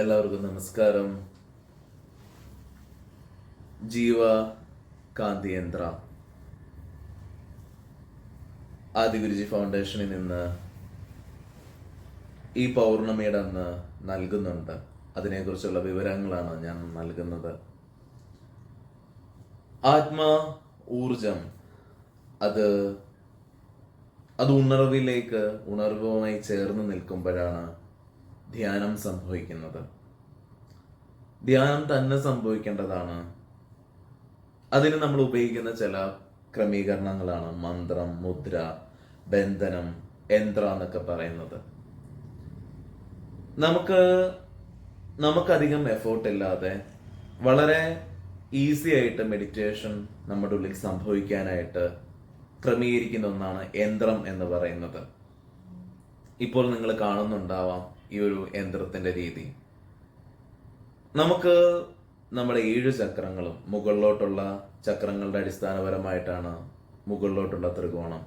എല്ലാവർക്കും നമസ്കാരം. ജീവ കാന്തിയന്ത്ര ആദിഗുരുജി ഫൗണ്ടേഷനിൽ നിന്ന് ഈ പൗർണമിയുടെ അന്ന് നൽകുന്നുണ്ട്. അതിനെക്കുറിച്ചുള്ള വിവരങ്ങളാണ് ഞാൻ നൽകുന്നത്. ആത്മാ ഊർജം. അത് അത് ഉണർവിലേക്ക് ഉണർവുമായി ചേർന്ന് നിൽക്കുമ്പോഴാണ് ധ്യാനം സംഭവിക്കുന്നത്. ധ്യാനം തന്നെ സംഭവിക്കേണ്ടതാണ്. അതിന് നമ്മൾ ഉപയോഗിക്കുന്ന ചില ക്രമീകരണങ്ങളാണ് മന്ത്രം മുദ്ര ബന്ധനം യന്ത്ര എന്നൊക്കെ പറയുന്നത്. നമുക്ക് നമുക്കധികം എഫേർട്ട് ഇല്ലാതെ വളരെ ഈസി ആയിട്ട് മെഡിറ്റേഷൻ നമ്മുടെ ഉള്ളിൽ സംഭവിക്കാനായിട്ട് ക്രമീകരിക്കുന്ന ഒന്നാണ് യന്ത്രം എന്ന് പറയുന്നത്. ഇപ്പോൾ നിങ്ങൾ കാണുന്നുണ്ടാവാം ഈ ഒരു യന്ത്രത്തിന്റെ രീതി. നമുക്ക് നമ്മുടെ ഏഴ് ചക്രങ്ങളും മുകളിലോട്ടുള്ള ചക്രങ്ങളുടെ അടിസ്ഥാനപരമായിട്ടാണ് മുകളിലോട്ടുള്ള ത്രികോണം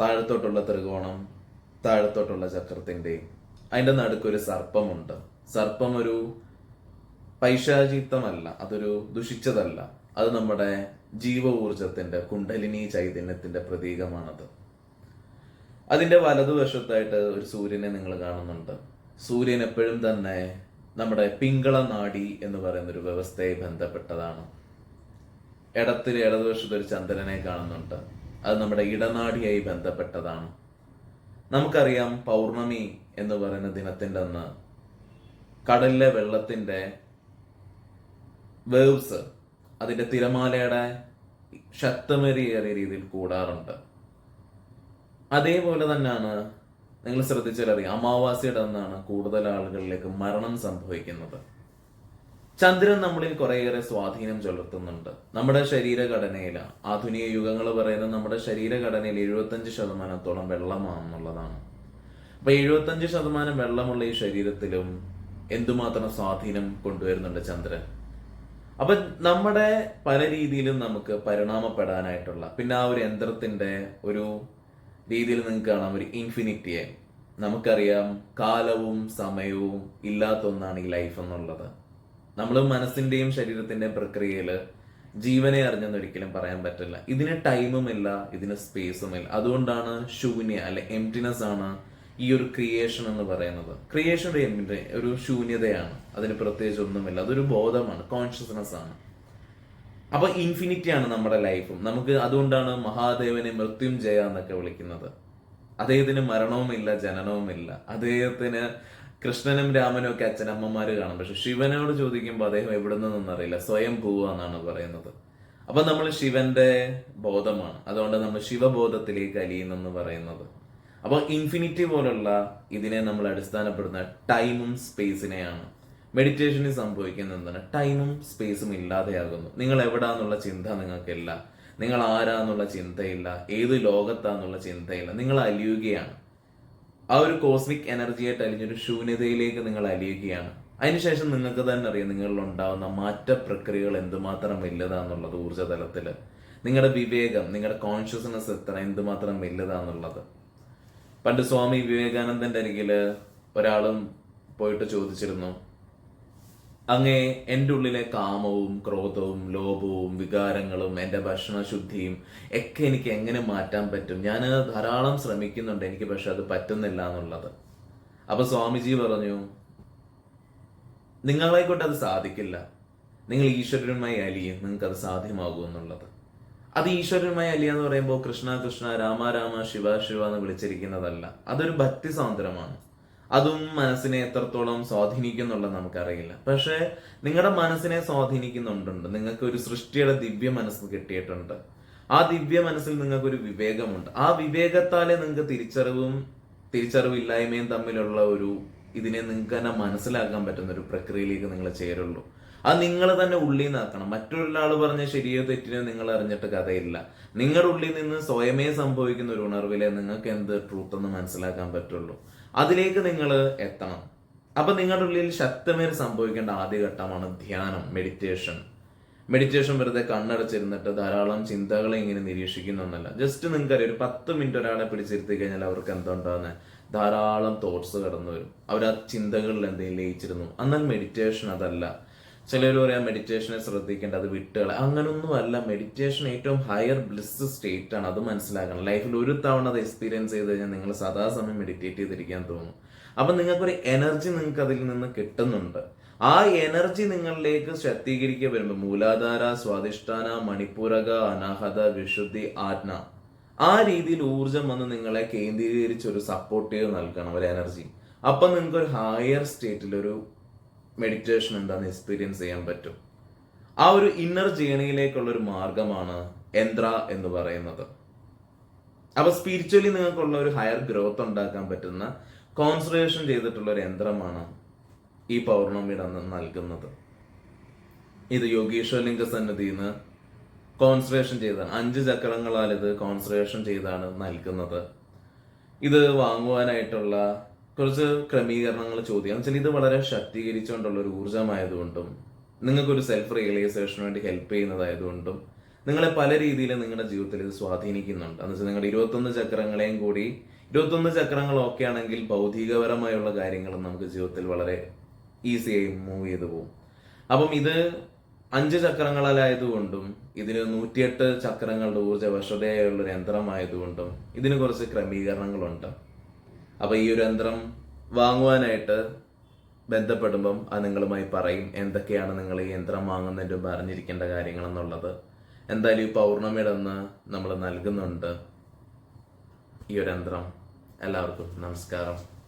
താഴത്തോട്ടുള്ള ത്രികോണം താഴത്തോട്ടുള്ള ചക്രത്തിന്റെ. അതിന്റെ നടുക്കൊരു സർപ്പമുണ്ട്. സർപ്പം ഒരു പൈശാചിത്വമല്ല അതൊരു ദുഷിച്ചതല്ല. അത് നമ്മുടെ ജീവ ഊർജത്തിന്റെ കുണ്ടലിനി ചൈതന്യത്തിന്റെ പ്രതീകമാണത്. അതിന്റെ വലതുവശത്തായിട്ട് ഒരു സൂര്യനെ നിങ്ങൾ കാണുന്നുണ്ട്. സൂര്യൻ എപ്പോഴും തന്നെ നമ്മുടെ പിങ്കള നാടി എന്ന് പറയുന്ന ഒരു വ്യവസ്ഥയെ ബന്ധപ്പെട്ടതാണ്. ഇടത്തിൽ ഇടതുവശത്ത് ഒരു ചന്ദ്രനെ കാണുന്നുണ്ട്. അത് നമ്മുടെ ഇടനാടിയായി ബന്ധപ്പെട്ടതാണ്. നമുക്കറിയാം പൗർണമി എന്ന് പറയുന്ന ദിനത്തിന്റെ അന്ന് കടലിലെ വെള്ളത്തിന്റെ വേവ്സ് അതിന്റെ തിരമാലയുടെ ശക്തമേറിയ രീതിയിൽ കൂടാറുണ്ട്. അതേപോലെ തന്നെയാണ് നിങ്ങൾ ശ്രദ്ധിച്ചാലറിയാം അമാവാസിയുടെ അന്നാണ് കൂടുതൽ ആളുകളിലേക്ക് മരണം സംഭവിക്കുന്നത്. ചന്ദ്രൻ നമ്മളിൽ കുറേയേറെ സ്വാധീനം ചെലുത്തുന്നുണ്ട്. നമ്മുടെ ശരീരഘടനയിൽ ആധുനിക യുഗങ്ങൾ പറയുന്നത് നമ്മുടെ ശരീരഘടനയിൽ എഴുപത്തഞ്ച് ശതമാനത്തോളം വെള്ളമാണെന്നുള്ളതാണ്. അപ്പൊ എഴുപത്തഞ്ച് ശതമാനം വെള്ളമുള്ള ഈ ശരീരത്തിലും എന്തുമാത്രം സ്വാധീനം കൊണ്ടുവരുന്നുണ്ട് ചന്ദ്രൻ? അപ്പൊ നമ്മുടെ പല രീതിയിലും നമുക്ക് പരിണാമപ്പെടാനായിട്ടുള്ള പിന്നെ ആ ഒരു യന്ത്രത്തിന്റെ ഒരു രീതിയിൽ നിങ്ങൾക്ക് കാണാം. ഒരു ഇൻഫിനിറ്റിയെ നമുക്കറിയാം കാലവും സമയവും ഇല്ലാത്ത ഒന്നാണ് ഈ ലൈഫ് എന്നുള്ളത്. നമ്മൾ മനസ്സിന്റെയും ശരീരത്തിന്റെയും പ്രക്രിയയിൽ ജീവനെ അറിഞ്ഞെന്ന് ഒരിക്കലും പറയാൻ പറ്റില്ല. ഇതിന് ടൈമും ഇല്ല ഇതിന് സ്പേസും ഇല്ല. അതുകൊണ്ടാണ് ശൂന്യ അല്ലെ എംറ്റിനെസ് ആണ് ഈ ഒരു ക്രിയേഷൻ എന്ന് പറയുന്നത്. ക്രിയേഷൻ ഒരു ശൂന്യതയാണ്. അതിന് പ്രത്യേകിച്ച് ഒന്നുമില്ല. അതൊരു ബോധമാണ് കോൺഷ്യസ്നെസ് ആണ്. അപ്പൊ ഇൻഫിനിറ്റി ആണ് നമ്മുടെ ലൈഫും. നമുക്ക് അതുകൊണ്ടാണ് മഹാദേവനെ മൃത്യുഞ്ജയ എന്നൊക്കെ വിളിക്കുന്നത്. അദ്ദേഹത്തിന് മരണവുമില്ല ജനനവുമില്ല. അദ്ദേഹത്തിന് കൃഷ്ണനും രാമനും ഒക്കെ അച്ഛനമ്മമാര് കാണും. പക്ഷെ ശിവനോട് ചോദിക്കുമ്പോൾ അദ്ദേഹം എവിടെ നിന്നറിയില്ല. സ്വയം പോവാന്നാണ് പറയുന്നത്. അപ്പൊ നമ്മൾ ശിവന്റെ ബോധമാണ്. അതുകൊണ്ട് നമ്മൾ ശിവബോധത്തിലേക്ക് അലിയുന്നെന്ന് പറയുന്നത്. അപ്പൊ ഇൻഫിനിറ്റി പോലുള്ള ഇതിനെ നമ്മൾ അടിസ്ഥാനപ്പെടുന്ന ടൈമും സ്പേസിനെയാണ്. മെഡിറ്റേഷനിൽ സംഭവിക്കുന്ന എന്താണ്? ടൈമും സ്പേസും ഇല്ലാതെയാകുന്നു. നിങ്ങൾ എവിടാന്നുള്ള ചിന്ത നിങ്ങൾക്കില്ല. നിങ്ങൾ ആരാന്നുള്ള ചിന്തയില്ല. ഏത് ലോകത്താന്നുള്ള ചിന്തയില്ല. നിങ്ങൾ അലിയുകയാണ് ആ ഒരു കോസ്മിക് എനർജിയായിട്ട് അലിഞ്ഞൊരു ശൂന്യതയിലേക്ക് നിങ്ങൾ അലിയുകയാണ് അതിനുശേഷം നിങ്ങൾക്ക് തന്നെ അറിയാം നിങ്ങളിൽ ഉണ്ടാവുന്ന മാറ്റ പ്രക്രിയകൾ എന്തുമാത്രം വലുതാന്നുള്ളത് ഊർജതലത്തിൽ നിങ്ങളുടെ വിവേകം നിങ്ങളുടെ കോൺഷ്യസ്നെസ് എത്ര എന്തുമാത്രം വലുതാന്നുള്ളത്. പണ്ട് സ്വാമി വിവേകാനന്ദന്റെ അരികിൽ ഒരാളും പോയിട്ട് ചോദിച്ചിരുന്നു അങ്ങേ എന്റെ ഉള്ളിലെ കാമവും ക്രോധവും ലോഭവും വികാരങ്ങളും എന്റെ ഭക്ഷണശുദ്ധിയും ഒക്കെ എനിക്ക് എങ്ങനെ മാറ്റാൻ പറ്റും? ഞാൻ ധാരാളം ശ്രമിക്കുന്നുണ്ട്. എനിക്ക് പക്ഷെ അത് പറ്റുന്നില്ല എന്നുള്ളത്. അപ്പൊ സ്വാമിജി പറഞ്ഞു നിങ്ങളെക്കൊണ്ട് അത് സാധിക്കില്ല. നിങ്ങൾ ഈശ്വരനുമായി അലിയും. നിങ്ങൾക്ക് അത് സാധ്യമാകും എന്നുള്ളത്. അത് ഈശ്വരനുമായി അലിയ എന്ന് പറയുമ്പോൾ കൃഷ്ണ കൃഷ്ണ രാമ രാമ ശിവ ശിവ എന്ന് വിളിച്ചിരിക്കുന്നതല്ല. അതൊരു ഭക്തി സാന്ദ്രമാണ്. അതും മനസ്സിനെ എത്രത്തോളം സ്വാധീനിക്കുന്നുള്ള നമുക്കറിയില്ല. പക്ഷെ നിങ്ങളുടെ മനസ്സിനെ സ്വാധീനിക്കുന്നുണ്ടുണ്ട് നിങ്ങൾക്ക് ഒരു സൃഷ്ടിയുടെ ദിവ്യ മനസ്സ് കിട്ടിയിട്ടുണ്ട്. ആ ദിവ്യ മനസ്സിൽ നിങ്ങൾക്കൊരു വിവേകമുണ്ട്. ആ വിവേകത്താലെ നിങ്ങൾക്ക് തിരിച്ചറിവും തിരിച്ചറിവില്ലായ്മയും തമ്മിലുള്ള ഒരു ഇതിനെ നിങ്ങൾക്ക് തന്നെ മനസ്സിലാക്കാൻ പറ്റുന്ന ഒരു പ്രക്രിയയിലേക്ക് നിങ്ങൾ ചേരുള്ളൂ. അത് നിങ്ങൾ തന്നെ ഉള്ളിൽ നിന്നാക്കണം മറ്റൊരാൾ പറഞ്ഞ ശരിയോ തെറ്റിനോ നിങ്ങൾ അറിഞ്ഞിട്ട് കഥയില്ല. നിങ്ങളുടെ ഉള്ളിൽ നിന്ന് സ്വയമേ സംഭവിക്കുന്ന ഒരു ഉണർവിലെ നിങ്ങൾക്ക് എന്ത് ട്രൂത്ത് എന്ന് മനസ്സിലാക്കാൻ പറ്റുള്ളൂ. അതിലേക്ക് നിങ്ങൾ എത്തണം. അപ്പൊ നിങ്ങളുടെ ഉള്ളിൽ ശക്തമേറി സംഭവിക്കേണ്ട ആദ്യ ഘട്ടമാണ് ധ്യാനം മെഡിറ്റേഷൻ മെഡിറ്റേഷൻ വെറുതെ കണ്ണടച്ചിരുന്നിട്ട് ധാരാളം ചിന്തകളെ ഇങ്ങനെ നിരീക്ഷിക്കുന്നൊന്നല്ല ജസ്റ്റ് നിങ്ങൾക്കറിയാം ഒരു പത്ത് മിനിറ്റ് ഒരാളെ പിടിച്ചിരുത്തി കഴിഞ്ഞാൽ അവർക്ക് എന്തുണ്ടാവുന്നത് ധാരാളം തോട്ട്സ് കടന്നു വരും അവർ ആ ചിന്തകളിൽ എന്തെങ്കിലും ലയിച്ചിരുന്നു. എന്നാൽ മെഡിറ്റേഷൻ അതല്ല. ചിലർ പറയാം മെഡിറ്റേഷനെ ശ്രദ്ധിക്കേണ്ട അത് വിട്ടുകളെ അങ്ങനൊന്നും അല്ല മെഡിറ്റേഷൻ ഏറ്റവും ഹയർ ബ്ലിസ് സ്റ്റേറ്റ് ആണ്. അത് മനസ്സിലാക്കണം. ലൈഫിൽ ഒരു തവണ അത് എക്സ്പീരിയൻസ് ചെയ്ത് കഴിഞ്ഞാൽ നിങ്ങൾ സദാസമയം മെഡിറ്റേറ്റ് ചെയ്തിരിക്കാൻ തോന്നും. അപ്പൊ നിങ്ങൾക്കൊരു എനർജി നിങ്ങൾക്ക് അതിൽ നിന്ന് കിട്ടുന്നുണ്ട്. ആ എനർജി നിങ്ങളിലേക്ക് ശക്തീകരിക്കുക വരുമ്പോൾ മൂലാധാര സ്വാധിഷ്ഠാന മണിപ്പൂരക അനാഹത വിശുദ്ധി ആജ്ഞ ആ രീതിയിൽ ഊർജം വന്ന് നിങ്ങളെ കേന്ദ്രീകരിച്ച് ഒരു സപ്പോർട്ടീവ് നൽകണം ഒരു എനർജി അപ്പൊ നിങ്ങൾക്ക് ഒരു ഹയർ സ്റ്റേറ്റിൽ ഒരു മെഡിറ്റേഷൻ എന്താന്ന് എക്സ്പീരിയൻസ് ചെയ്യാൻ പറ്റും. ആ ഒരു ഇന്നർ ജേണിയിലേക്കുള്ള ഒരു മാർഗമാണ് യന്ത്ര എന്ന് പറയുന്നത്. അപ്പൊ സ്പിരിച്വലി നിങ്ങൾക്കുള്ള ഒരു ഹയർ ഗ്രോത്ത് ഉണ്ടാക്കാൻ പറ്റുന്ന കോൺസെൻട്രേഷൻ ചെയ്തിട്ടുള്ള ഒരു യന്ത്രമാണ് ഈ പൗർണമിയുടെ അന്ന് നൽകുന്നത്. ഇത് യോഗീശ്വരലിംഗ സന്നിധിയിൽ നിന്ന് കോൺസെൻട്രേഷൻ ചെയ്താണ് അഞ്ച് ചക്രങ്ങളാൽ ഇത് കോൺസെൻട്രേഷൻ ചെയ്താണ് നൽകുന്നത്. ഇത് വാങ്ങുവാനായിട്ടുള്ള കുറച്ച് ക്രമീകരണങ്ങൾ ചോദ്യം വെച്ചാൽ ഇത് വളരെ ശക്തീകരിച്ചുകൊണ്ടുള്ള ഒരു ഊർജമായതുകൊണ്ടും നിങ്ങൾക്കൊരു സെൽഫ് റിയലൈസേഷന് വേണ്ടി ഹെൽപ്പ് ചെയ്യുന്നതായതുകൊണ്ടും നിങ്ങളെ പല രീതിയിൽ നിങ്ങളുടെ ജീവിതത്തിൽ ഇത് സ്വാധീനിക്കുന്നുണ്ട്. എന്ന് വെച്ചാൽ നിങ്ങളുടെ ഇരുപത്തൊന്ന് ചക്രങ്ങളെയും കൂടി ഇരുപത്തൊന്ന് ചക്രങ്ങൾ ഓക്കെ ആണെങ്കിൽ ഭൗതികപരമായുള്ള കാര്യങ്ങളും നമുക്ക് ജീവിതത്തിൽ വളരെ ഈസിയായി മൂവ് ചെയ്തു പോകും. അപ്പം ഇത് അഞ്ച് ചക്രങ്ങളിലായതുകൊണ്ടും ഇതിന് നൂറ്റിയെട്ട് ചക്രങ്ങളുടെ ഊർജ വശതയായുള്ള ഒരു യന്ത്രമായതുകൊണ്ടും ഇതിന് കുറച്ച് ക്രമീകരണങ്ങളുണ്ട്. അപ്പൊ ഈ ഒരു യന്ത്രം വാങ്ങുവാനായിട്ട് ബന്ധപ്പെടുമ്പം അത് നിങ്ങളുമായി പറയും എന്തൊക്കെയാണ് നിങ്ങൾ ഈ യന്ത്രം വാങ്ങുന്നതിന്റെ അറിഞ്ഞിരിക്കേണ്ട കാര്യങ്ങൾ എന്നുള്ളത്. എന്തായാലും ഈ പൗർണമിയുടെ നമ്മൾ നൽകുന്നുണ്ട്. ഈ ഒരു യന്ത്രം. എല്ലാവർക്കും നമസ്കാരം.